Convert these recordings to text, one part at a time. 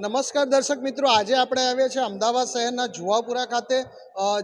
નમસ્કાર દર્શક મિત્રો. આજે આપણે આવ્યા છીએ અમદાવાદ શહેરના જુવાપુરા ખાતે.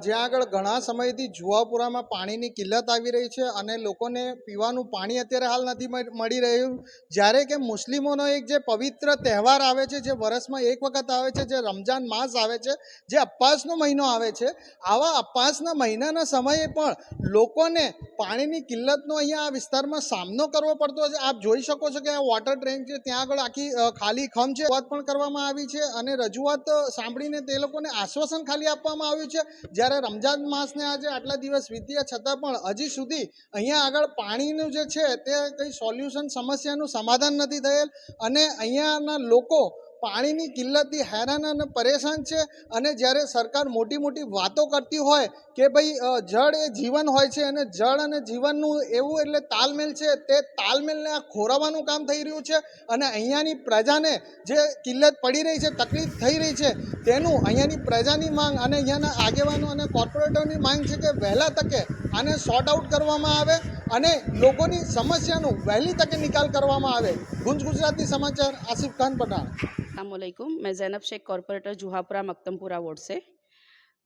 જ્યાં આગળ ઘણા સમયથી જુવાપુરામાં પાણીની કિલ્લત આવી રહી છે અને લોકોને પીવાનું પાણી અત્યારે હાલ નથી મળ- રહ્યું. જ્યારે કે મુસ્લિમોનો એક જે પવિત્ર તહેવાર આવે છે, જે વર્ષમાં એક વખત આવે છે, જે રમજાન માસ આવે છે, જે અપ્પાસનો મહિનો આવે છે, આવા અપ્પાસના મહિનાના સમયે પણ લોકોને પાણીની કિલ્લતનો અહીંયા આ વિસ્તારમાં સામનો કરવો પડતો છે. આપ જોઈ શકો છો કે આ વોટર ટ્રેન છે, ત્યાં આગળ આખી ખાલી ખમ છે. વાત પણ કરવામાં આવી છે અને રજૂઆત સાંભળીને તે લોકોને આશ્વાસન ખાલી આપવામાં આવ્યું છે. જ્યારે રમજાન માસને આજે આટલા દિવસ વીત્યા છતાં પણ હજી સુધી અહીંયા આગળ પાણીનું જે છે તે કંઈ સોલ્યુશન સમસ્યાનું સમાધાન નથી થયેલ અને અહીંયાના લોકો પાણીની કિલ્લતથી હેરાન અને પરેશાન છે અને જ્યારે સરકાર મોટી મોટી વાતો કરતી હોય કે ભાઈ જળ એ જીવન હોય છે અને જળ અને જીવનનું એવું એટલે તાલમેલ છે, તે તાલમેલને આ ખોરાવાનું કામ થઈ રહ્યું છે અને અહીંયાની પ્રજાને જે કિલ્લત પડી રહી છે, તકલીફ થઈ રહી છે, તેનું અહીંયાની પ્રજાની માંગ અને અહીંયાના આગેવાનો અને કોર્પોરેટરની માંગ છે કે વહેલા તકે આને સોર્ટ આઉટ કરવામાં આવે અને લોકોની સમસ્યાનું વહેલી તકે નિકાલ કરવામાં આવે. ગુંજ ગુજરાતી સમાચાર, આસિફ ખાન પઠાણ. अलैकुम मैं जैनब शेख, कॉरपोरेटर जुहापुरा, मक्तमपुरा वार्ड से।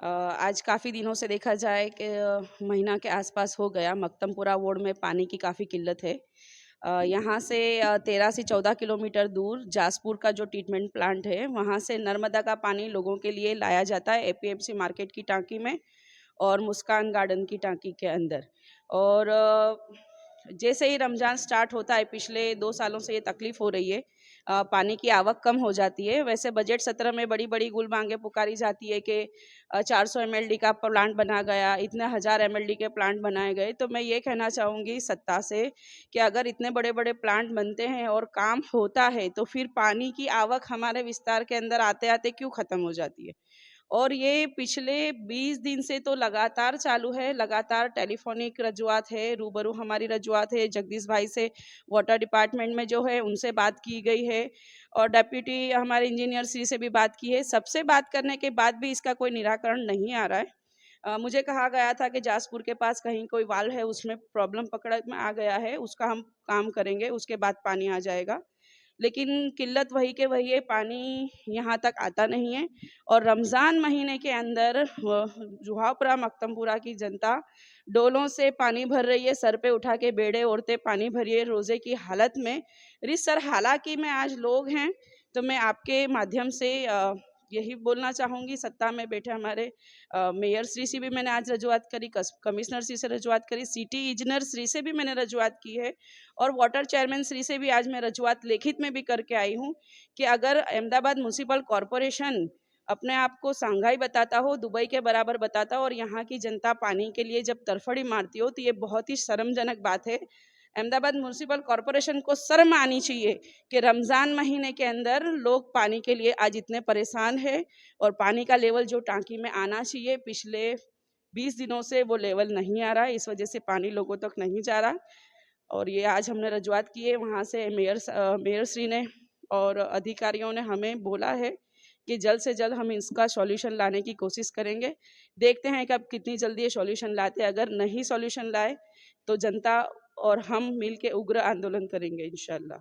आज काफ़ी दिनों से देखा जाए कि महीना के आसपास हो गया। मक्तमपुरा वार्ड में पानी की काफ़ी किल्लत है। यहाँ से तेरह से चौदह किलोमीटर दूर जासपुर का जो ट्रीटमेंट प्लांट है, वहाँ से नर्मदा का पानी लोगों के लिए लाया जाता है एपीएमसी मार्केट की टाँकी में और मुस्कान गार्डन की टाँकी के अंदर। और जैसे ही रमज़ान स्टार्ट होता है पिछले दो सालों से ये तकलीफ़ हो रही है अ, पानी की आवक कम हो जाती है। वैसे बजट सत्र में बड़ी बड़ी गुल मांगे पुकारी जाती है कि चार सौ एम का प्लांट बना गया इतने हज़ार एमएलडी के प्लांट बनाए गए। तो मैं ये कहना चाहूँगी सत्ता से कि अगर इतने बड़े बड़े प्लांट बनते हैं और काम होता है तो फिर पानी की आवक हमारे विस्तार के अंदर आते आते क्यों ख़त्म हो जाती है? और ये पिछले 20 दिन से तो लगातार चालू है लगातार टेलीफोनिक रजुआत है रूबरू हमारी रजुआत है जगदीश भाई से वाटर डिपार्टमेंट में जो है उनसे बात की गई है और डेप्यूटी हमारे इंजीनियर श्री से भी बात की है। सबसे बात करने के बाद भी इसका कोई निराकरण नहीं आ रहा है। अ, मुझे कहा गया था कि जासपुर के पास कहीं कोई वाल है उसमें प्रॉब्लम पकड़ में आ गया है उसका हम काम करेंगे उसके बाद पानी आ जाएगा। लेकिन किल्लत वही के वही है, पानी यहाँ तक आता नहीं है। और रमज़ान महीने के अंदर जुहापुरा मक्तमपुरा की जनता डोलों से पानी भर रही है, सर पे उठा के बेड़े ओढ़ते पानी भरिए रोज़े की हालत में। रिस सर, हालाँकि मैं आज लोग हैं तो मैं आपके माध्यम से यही बोलना चाहूँगी, सत्ता में बैठे हमारे मेयर श्री से भी मैंने आज रजुआत करी कमिश्नर श्री से रजुआत करी, सिटी इंजीनियर श्री से भी मैंने रजुआत की है और वाटर चेयरमैन श्री से भी आज मैं रजुआत लिखित में भी करके आई हूँ कि अगर अहमदाबाद म्यूनसिपल कॉरपोरेशन अपने आप को सांघाई बताता हो, दुबई के बराबर बताता हो और यहाँ की जनता पानी के लिए जब तरफड़ी मारती हो तो ये बहुत ही शर्मजनक बात है। अहमदाबाद म्यूनसिपल कॉरपोरेशन को शर्म आनी चाहिए कि रमज़ान महीने के अंदर लोग पानी के लिए आज इतने परेशान हैं और पानी का लेवल जो टांकी में आना चाहिए, पिछले 20 दिनों से वो लेवल नहीं आ रहा है इस वजह से पानी लोगों तक नहीं जा रहा। और ये आज हमने रजुआत की है, वहाँ से मेयर मेयर श्री ने और अधिकारियों ने हमें बोला है कि जल्द से जल्द हम इसका सॉल्यूशन लाने की कोशिश करेंगे। देखते हैं कि अब कितनी जल्दी ये सॉल्यूशन लाते अगर नहीं सॉल्यूशन लाए तो जनता और हम मिलके उग्र आंदोलन करेंगे इंशाल्लाह।